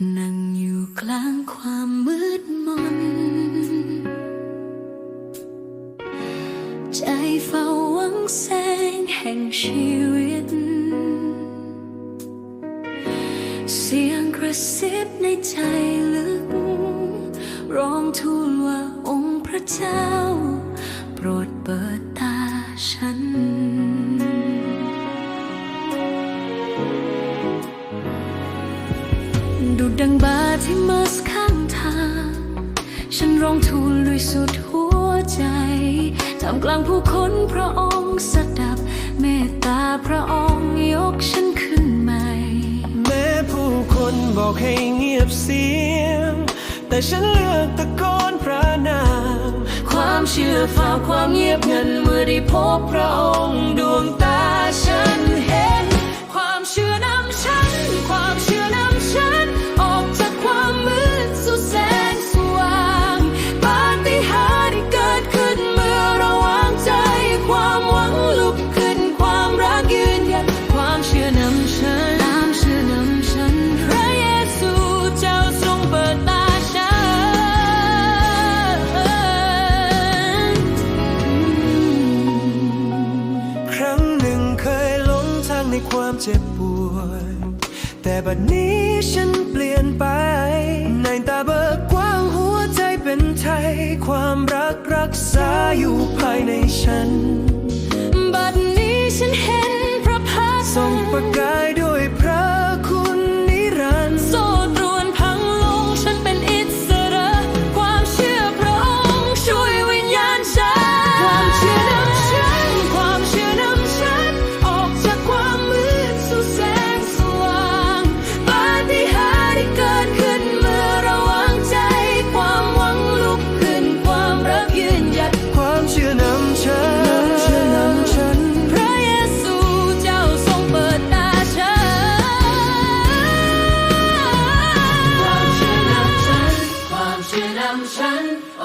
นั่งอยู่กลางความมืดมน ใจเฝ้าหวังแสงแห่งชีวิต เสียงกระซิบในใจลึก ร้องทูลว่าองค์พระเจ้า โปรดเปิดตาฉัน ดุดดังบาที่มัสข้างทาง ฉันร้องทูลด้วยสุดหัวใจท่ามกลางผู้คนพระองค์สดับ เมตตาพระองค์ยกฉันขึ้นใหม่ แม้ผู้คนบอกให้เงียบเสียง แต่ฉันเลือกตะโกนพระนาม ความเชื่อฝ่าความเงียบเงันเมื่อได้พบพระองค์ดวง ในความเจ็บปวด แต่บัดนี้ฉันเปลี่ยนไป ในตาเบิกกว้างหัวใจเป็นไทย ความรักรักษาอยู่ภายในฉัน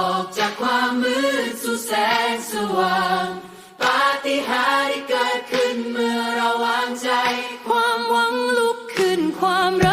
ออกจากความมืดสู่แสงสว่างปาฏิหาริย์ที่เกิดขึ้นเมื่อเราวางใจ ความหวังลุกขึ้นความรัก